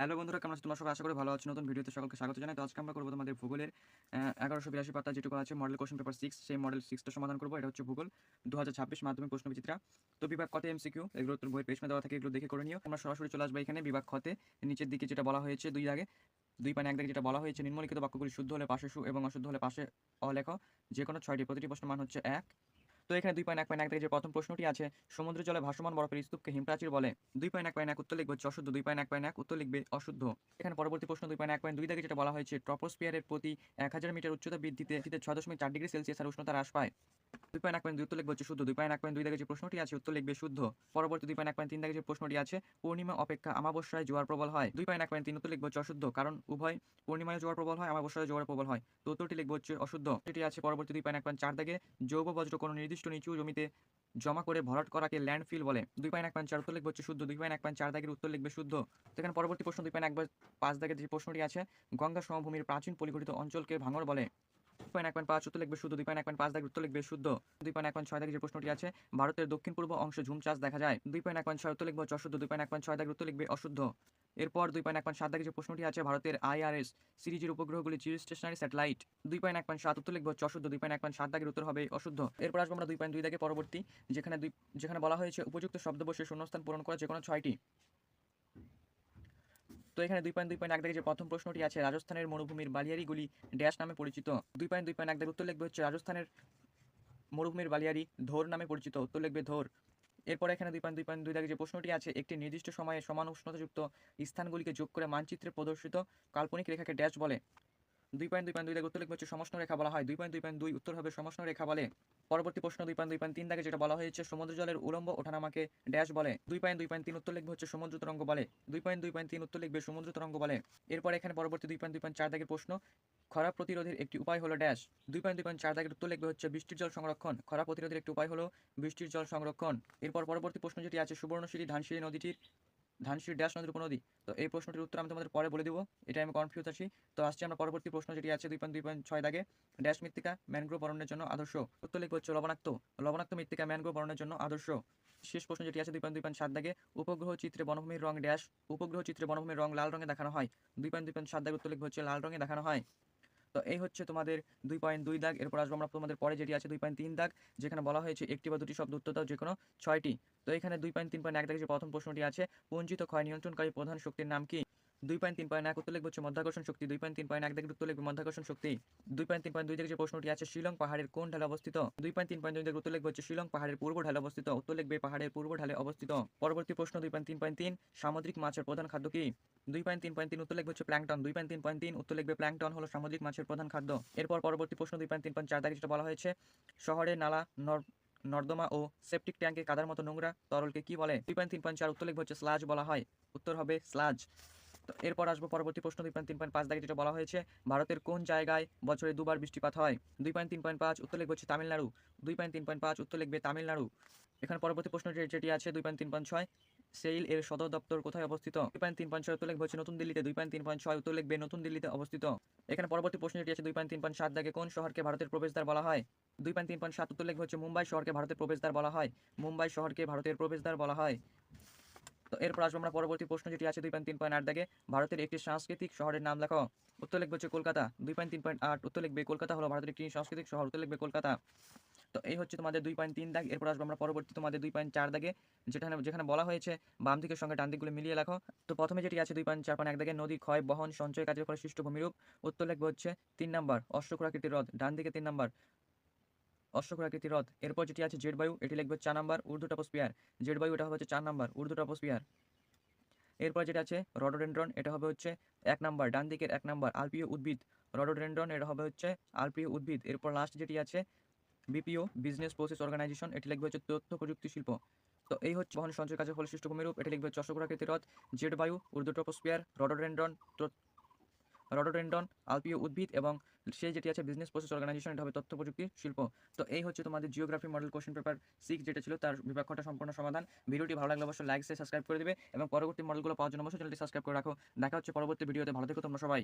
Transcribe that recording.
Hello বন্ধুরা, কেমন আছো? তোমরা সবাই আশা করি ভালো আছো। নতুন ভিডিওতে সকলকে স্বাগত জানাই। তো আজকে আমরা করব তোমাদের ভূগোলের এগারোশো বিরাশি পাতা যেটুকু আছে মডেল কোশ্চেন পেপার সিক্স সেই মডেল সিক্সটা সমাধান করব। এটা হচ্ছে ভূগোল দু হাজার ছাব্বিশ মাধ্যমিক প্রশ্ন বিচিত্রা। তো বিভাগ কত এমসিকিউ এগুলো তোর বইয়ের পেশমে দেওয়া থাকে, এগুলো দেখে করে নিও। আমরা সরাসরি চলে আসব এখানে, বিভাগ খতে। নিচের দিকে যেটা বলা হয়েছে, দুই আগে, দুই পানে এক দিকে যেটা বলা হয়েছে, নিম্নলিখিত বাক্যগুলি শুদ্ধ হলে পাশে সু এবং অশুদ্ধ হলে পাশে অলেখ। যে কোনো ছয়টি, প্রতিটি প্রশ্ন মান হচ্ছে এক। তো এখানে দুই পয়েন্ট এক পয়েন্ট এক থেকে যে প্রথম প্রশ্নটি আছে, সমুদ্র জলে ভাসমান বরফের স্তূপকে হিমপ্রাচীর বলে। দুই পয়েন্ট এক পয়েন্ট এক উত্তর লিখবে হচ্ছে অশুদ্ধ দুই পয়েন্ট এক পয়েন্ট এক উত্তর লিখবে অশুদ্ধ। এখানে পরবর্তী প্রশ্ন দুই পয়েন্ট এক পয়েন্ট দুই থেকে যেটা বলা হয়েছে ট্রপোস্পিয়ারের প্রতি এক হাজার মিটার উচ্চতা বৃদ্ধিতে ছয় দশমিক চার ডিগ্রি সেলসিয়াস আর উষ্ণতা হ্রাস পায়। দুই পয়েন্ট এক পয়েন্ট দুই উত্তর লিখবে হচ্ছে শুদ্ধ। দুই পয়েন্ট এক পয়েন্ট দুই প্রশ্নটি আছে, উত্তর লিখবে শুদ্ধ। পরবর্তী দুই পয়েন্ট এক পয়েন্ট তিন প্রশ্নটি আছে, পূর্ণিমা অপেক্ষা আমাবস্যায় জোয়ার প্রবল হয়। দুই পয়েন্ট এক পয়েন্ট তিন উত্তর লিখবে হচ্ছে অশুদ্ধ, কারণ উভয় পূর্ণিমায় জোয়ার প্রবল হয়, আমাবস্যায় জোয়ার প্রবল হয়। তো উত্তরটি লিখবে হচ্ছে অশুদ্ধ। এটি আছে পরবর্তী দুই পয়েন্ট এক পয়েন্ট চার বজ্র কোনো নির্দিষ্ট নিচু জমিতে জমা করে ভরাট করাকে ল্যান্ডফিল বলে। দুই পয়েন্ট এক পয়েন্ট চার উত্তর লিখবে হচ্ছে শুদ্ধ। দুই পয়েন্ট এক পয়েন্ট চার দাগের উত্তর লিখবে শুদ্ধ। তো এখানে পরবর্তী প্রশ্ন দুই পয়েন্ট এক পাঁচ দাগের যে প্রশ্নটি আছে, গঙ্গা সমভূমির প্রাচীন পরিগঠিত অঞ্চলকে ভাঙর বলে। পয়েন্ট দুই এক প্রশ্নটি আছে, ভারতের দক্ষিণ পূর্ব অংশে ঝুম চাষ দেখা যায়, দুই পয়েন্ট এক পয়েন্ট ছয় অশুদ্ধ দুই পয়েন্ট এক পয়েন্ট ছয় উত্তর লিখবে অশুদ্ধ। এরপর দুই পয়েন্ট এক পয়েন্ট সাত দাগের যে প্রশ্নটি আছে, ভারতের আইআরএস সিরিজের উপগ্রহগুলি স্টেশনারি স্যাটেলাইট, দুই পয়েন্ট এক পয়েন্ট সাত উত্তর অশুদ্ধ দুই পয়েন্ট এক পয়েন্ট সাত দাগের উত্তর হবে অশুদ্ধ। এরপর আসব আমরা দুই পয়েন্ট দুই দাগে পরবর্তী, যেখানে দুই যেখানে বলা হয়েছে, উপযুক্ত শব্দ বসে শূন্যস্থান পূরণ করা যে কোনো ছয়টি। তো এখানে দুই পয়েন্ট দুই পয়েন্ট এক দাগে যে প্রথম প্রশ্নটি আছে, রাজস্থানের মরুভূমির বালিয়ারিগুলি ড্যাশ নামে পরিচিত। দুই পয়েন্ট দুই পয়েন্ট এক দাগে উত্তর লিখবে হচ্ছে রাজস্থানের মরুভূমির বালিয়ারি ধোর নামে পরিচিত, উত্তর লিখবে ধোর। এরপরে এখানে দুই পয়েন্ট দুই পয়েন্ট দুই দাগে যে প্রশ্নটি আছে, একটি নির্দিষ্ট সময়ে সমান উষ্ণতাযুক্ত স্থানগুলিকে যোগ করে মানচিত্রে প্রদর্শিত কাল্পনিক রেখাকে ড্যাশ বলে। দুই পয়েন্ট দুই পয়েন্ট দুই দাগে উত্তর লিখবে হচ্ছে সমষ্ণ রেখা বলা হয়। দুই পয়েন্ট দুই পয়েন্ট দুই উত্তর হবে সমষ্ণ রেখা বলে। পরবর্তী প্রশ্ন দুই পয়েন্ট দুই পয়েন্ট তিন দাগে যেটা বলা হয়েছে সমুদ্র জলের উলম্ব ওঠানামাকে ড্যাশ বলে। দুই পয়েন্ট দুই পয়েন্ট তিন উত্তর লিখবে হচ্ছে সমুদ্র তরঙ্গ বলে। দুই পয়েন্ট দুই পয়েন্ট তিন উত্তর লিখবে সমুদ্র তরঙ্গ বলে। এরপর এখানে পরবর্তী দুই পয়েন্ট দুই পয়েন্ট চার দাগের প্রশ্ন, খরা প্রতিরোধের একটি উপায় হলো ড্যাশ দুই পয়েন্ট দুই পয়েন্ট চার দাগের উত্তর লিখবে হচ্ছে বৃষ্টির জল সংরক্ষণ, খরা প্রতিরোধের একটি উপায় হলো বৃষ্টির জল সংরক্ষণ। এরপর পরবর্তী প্রশ্ন যেটি আছে সুবর্ণশিরি ধানসিঁড়ি নদীটির ধানসিঁড়ি ড্যাশ নদীর উপনদী। তো এই প্রশ্নটির উত্তর আমি তোমাদের পরে বলে দিব। এটা আমি কনফিউজ আছি। তো আসছি আমরা পরবর্তী প্রশ্ন যেটি আছে দুই পয়েন্ট দুই পয়েন্ট ছয় দাগে। ড্যাশ মৃত্তিকা ম্যানগ্রোভ বরণের জন্য আদর্শ। উত্তর লিখবে হচ্ছে লবণাক্ত। লবণাক্ত মৃত্তিকা ম্যানগ্রোভ বরণের জন্য আদর্শ। শেষ প্রশ্ন যেটি আছে দুই পয়েন্ট দুই পয়েন্ট সাত দাগে। উপগ্রহ চিত্রে বনভূমির রং ড্যাশ। উপগ্রহ চিত্রে বনভূমির রং লাল রঙে দেখানো হয়। দুই পয়েন্ট দুই পয়েন্ট সাত দাগে উত্তর লিখবে হচ্ছে লাল রঙে দেখানো হয়। তো এই হচ্ছে তোমাদের দুই পয়েন্ট দুই দাগ। এরপর আসব আমরা তোমাদের পরে, যেটি আছে দুই পয়েন্ট তিন দাগ, যেখানে বলা হয়েছে একটি বা দুটি শব্দ উত্তর দাও যে কোনো ছয়টি। তো এখানে দুই পয়েন্ট তিন পয়েন্ট এক দাগে যে প্রথম প্রশ্নটি আছে, পঞ্জিত ক্ষয় নিয়ন্ত্রণকারী প্রধান শক্তির নাম কি? দুই পয়েন্ট তিন পয়েন্ট এক উত্তর লিখবে হচ্ছে মধ্যাকর্ষণ শক্তি, দুই পয়েন্ট তিন পয়েন্ট এক দাগের উত্তর লিখবে মধ্যাকর্ষণ শক্তি। দুই পয়েন্ট তিন পয়েন্ট দুই থেকে যে প্রশ্নটি আছে, শিলং পাহাড়ের কোন ঢালে অবস্থিত? দুই পয়েন্ট তিন পয়েন্ট দুই উত্তর লিখবে হচ্ছে শিলং পাহাড়ের পূর্ব ঢালে অবস্থিত। উত্তর লিখবে পাহাড়ের পূর্ব ঢালে অবস্থিত। পরবর্তী প্রশ্ন দুই পয়েন্ট তিন পয়েন্ট তিন, সামুদ্রিক মাছের প্রধান খাদ্য কি? দুই পয়েন্ট তিন পয়েন্ট তিন উত্তর লিখবে হচ্ছে প্ল্যাংটন দুই পয়েন্ট তিন পয়েন্ট তিন উত্তর লিখবে প্ল্যাংটন হলো সামুদ্রিক মাছের প্রধান খাদ্য এরপর পরবর্তী প্রশ্ন দুই পয়েন্ট তিন পয়েন্ট চার যেটা বলা হয়েছে শহরে নালা নর নর্দমা ও সেপটিক ট্যাঙ্কে কাদার মতো নোংরা তরলকে কি বলে দুই পয়েন্ট তিন পয়েন্ট চার উত্তর লিখবে হচ্ছে স্লাজ বলা হয় উত্তর হবে স্লাজ তো এরপর আসব পরবর্তী প্রশ্ন দুই পয়েন্ট তিন পয়েন্ট পাঁচ দাগে যেটা বলা হয়েছে ভারতের কোন জায়গায় বছরে দুবার বৃষ্টিপাত হয় দুই পয়েন্ট তিন পয়েন্ট পাঁচ উত্তর লিখবে হচ্ছে তামিলনাড়ু দুই পয়েন্ট তিন পয়েন্ট পাঁচ উত্তর লিখবে তামিলনাড়ু এখানে পরবর্তী প্রশ্ন যেটি আছে দুই পয়েন্ট তিন পয়েন্ট ছয় সেইল এর সদর দপ্তর কোথায় অবস্থিত? দুই পয়েন্ট তিন পয়েন্ট ছয় উত্তর লিখবে হচ্ছে নতুন দিল্লিতে। দুই পয়েন্ট তিন পয়েন্ট ছয় উত্তর লিখবে নতুন দিল্লিতে অবস্থিত। এখানে পরবর্তী প্রশ্ন যেটি আছে, দুই পয়েন্ট তিন পয়েন্ট সাত দাগে কোন শহরকে ভারতের প্রবেশদ্বার বলা হয়? দুই পয়েন্ট তিন পয়েন্ট সাত উত্তর লিখবে হচ্ছে মুম্বাই শহরকে ভারতের প্রবেশদ্বার বলা হয়। মুম্বাই শহরকে ভারতের প্রবেশদ্বার বলা হয়। তো এরপর আসব আমরা পরবর্তী প্রশ্ন যেটি আছে, দুই পয়েন্ট তিন পয়েন্ট আট দাগে। ভারতের একটি সাংস্কৃতিক শহরের নাম লেখো। উত্তর লিখবে হচ্ছে কলকাতা। দুই পয়েন্ট তিন পয়েন্ট আট উত্তর লিখবে কলকাতা হলো ভারতের একটি সাংস্কৃতিক শহর। উত্তর লিখবে কলকাতা। তো এই হচ্ছে তোমাদের দুই পয়েন্ট তিন দাগ। এরপর আসব আমরা পরবর্তী তোমাদের দুই পয়েন্ট চার দাগে। যেখানে যেখানে বলা হয়েছে, বাম দিকের সঙ্গে ডান দিকগুলো মিলিয়ে লেখো। তো প্রথমে যেটি আছে দুই পয়েন্ট চার পয়েন্ট এক দাগে, নদী, ক্ষয়, বহন, সঞ্চয় কাজের ফলে সৃষ্ট ভূমিরূপ। উত্তর লিখবে হচ্ছে তিন নাম্বার অশ্বক্ষুরাকৃতির হ্রদ। ডান দিকে তিন নাম্বার অশ্বক্ষুরাকৃতির হ্রদ। এরপর যেটি আছে জেড বায়ু, এটি লিখবে চার নাম্বার উর্দু টপোস্পিয়ার জেড বায়ু, এটা হচ্ছে চার নাম্বার উর্দু টপোস্পিয়ার এরপর যেটা আছে রডোডেন্ড্রন, এটা হবে হচ্ছে এক নাম্বার, ডান দিকের এক নাম্বার আলপিও উদ্ভিদ। রডোডেন্ড্রন, এটা হবে হচ্ছে আলপিও উদ্ভিদ। এরপর লাস্ট যেটি আছে বিপিও, বিজনেস প্রসেস অর্গানাইজেশন, এটি লিখবে হচ্ছে তথ্য প্রযুক্তি শিল্প। তো এই হচ্ছে বহন সঞ্চয় কাজের ফলে সৃষ্ট ভূমিরূপ। এটি লিখবে হচ্ছে অশ্বক্ষুরাকৃতির হ্রদ জেড বায়ু, উর্দু টপোস্পিয়ার রডোডেন্ড্রন রডোডেন্ড্রন আলপিও উদ্ভিদ এবং সেই যেটি আছে বিজনেস প্রসেস অর্গানাইজেশন, এটা হবে তথ্য প্রযুক্তি শিল্প। তো এই হচ্ছে তোমাদের geography model question paper six যেটা ছিল, তার বিভাগটা সম্পূর্ণ সমাধান। ভিডিওটি ভালো লাগলে অবশ্যই লাইক সাবস্ক্রাইব করে দেবে এবং পরবর্তী মডেলগুলো পাওয়ার জন্য অবশ্যই চ্যানেলটি সাবস্ক্রাইব করে রাখো। দেখা হচ্ছে পরবর্তী ভিডিওতে। ভালো থেকো তোমরা সবাই।